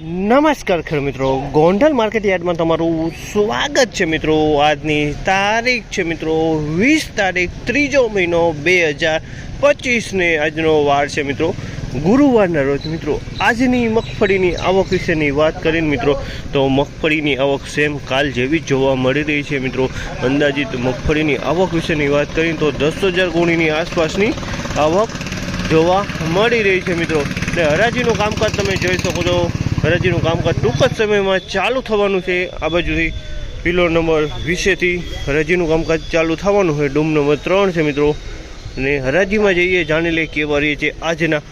નમસ્કાર ખેડૂત મિત્રો. ગોંડલ માર્કેટ યાર્ડમાં તમારું સ્વાગત છે મિત્રો. આજની તારીખ છે મિત્રો વીસ તારીખ ત્રીજો મહિનો બે હજાર પચીસને આજનો વાર છે મિત્રો. ગુરુવારના રોજ મિત્રો, આજની મગફળીની આવક વિશેની વાત કરીને મિત્રો, તો મગફળીની આવક સેમ કાલ જેવી જોવા મળી રહી છે મિત્રો. અંદાજિત મગફળીની આવક વિશેની વાત કરીને તો દસ હજાર ગુણીની આસપાસની આવક જોવા મળી રહી છે મિત્રો. અને હરાજીનું કામકાજ તમે જોઈ શકો છો. હરાજીનું કામકાજ ટૂંક જ સમયમાં ચાલુ થવાનું છે. આ બાજુથી પિલો નંબર વીસેથી હરાજીનું કામકાજ ચાલુ થવાનું છે ડૂમ નંબર ત્રણ છે મિત્રો. અને હરાજીમાં જઈએ, જાણી લઈએ કેવા રહીએ છે આજના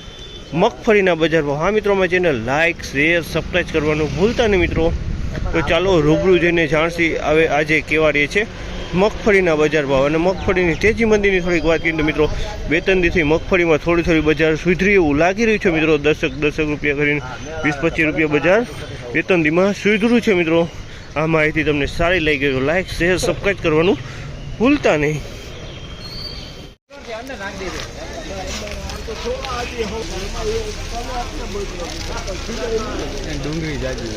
મગફળીના બજારમાં હા મિત્રો, અમારી ચેનલ લાઇક શેર સબસ્ક્રાઈબ કરવાનું ભૂલતા નહીં મિત્રો. તો ચાલો રૂબરૂ જઈને જાણશી હવે આજે કેવા રહીએ છે. મગફળીના બજાર ભાવ અને મગફળીની તેજી મંદીની થોડીક વાત કરીએ તો મિત્રો બે ત્રણ દિવસથી મગફળીમાં થોડી થોડી બજાર સુધરી એવું લાગી રહ્યું છે મિત્રો. દસક દસક રૂપિયા કરીને વીસ પચીસ રૂપિયા બજાર બે ત્રણ દીમાં સુધર્યું છે મિત્રો. આ માહિતી તમને સારી લાગી ગઈ તો લાઈક, શેર સબસ્ક્રાઈબ કરવાનું ભૂલતા નહીં. ડુંગળી જાજી.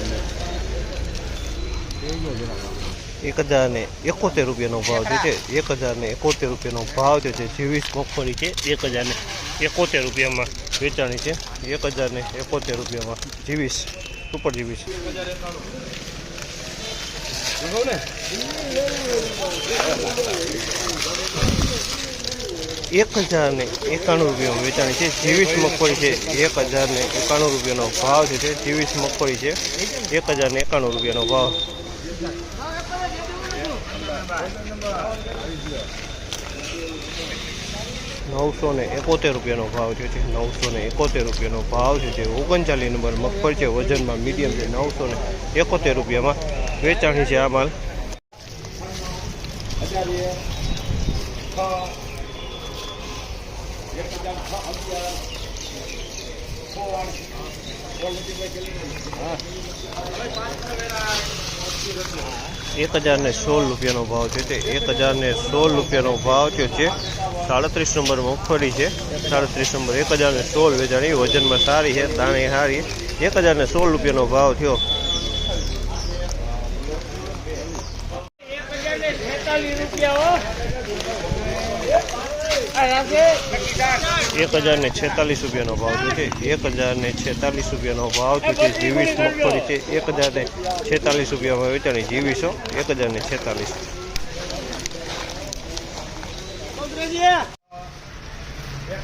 એક હજાર ને એકોતેર રૂપિયાનો ભાવ જે છે એક હજાર ને એકોતેર રૂપિયાનો ભાવ જે છે જેવીસ મગફળી છે એક હજાર ને એકોતેર રૂપિયામાં વેચાણી છે એક હજાર ને એકોતેર રૂપિયામાં જીવીસ સુપર જીવીસ એક હજાર ને એકાણું રૂપિયામાં વેચાણી છે જીવીસ મગફળી છે એક હજાર ને એકાણું રૂપિયાનો ભાવ જે છે જીવીસ મગફળી છે એક હજાર ને એકાણું રૂપિયાનો ભાવ નવસો ને એકોતેર રૂપિયાનો ભાવ છે નવસો ને એકોતેર રૂપિયાનો ભાવ છે ઓગણચાલીસ નંબર મગફળી છે. વજનમાં મીડિયમ છે નવસો ને એકોતેર રૂપિયામાં વેચાણી છે આ માલ. એક હજાર ને સોળ રૂપિયાનો ભાવ છે તે એક હજાર ને સોળ રૂપિયાનો ભાવ થયો છે. સાડત્રીસ નંબર મગફળી છે. સાડત્રીસ નંબર એક હજાર ને સોળ વેચાણી. વજનમાં સારી છે, દાણી સારી એક હજાર ને સોળ રૂપિયાનો ભાવ થયો. એક હજાર ને છેતાલીસ રૂપિયાનો ભાવ છે. એક હજાર ને છેતાલીસ રૂપિયાનો ભાવ છે. જીવીસ મગફળી છે. એક હજાર ને છેતાલીસ રૂપિયામાં વેચાણી જીવીસો, એક હજાર ને છેતાલીસ. એક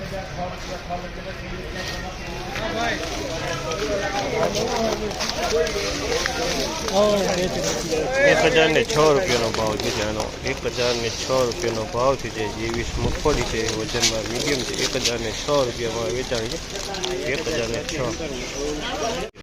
હજાર ને છ રૂપિયાનો ભાવ છે આનો એક હજાર ને છ રૂપિયાનો ભાવ છે જે જેવીસ મગફળી છે વજનમાં મીડિયમ છે. એક હજાર ને છ રૂપિયામાં વેચાણ છે. એક હજાર ને છ.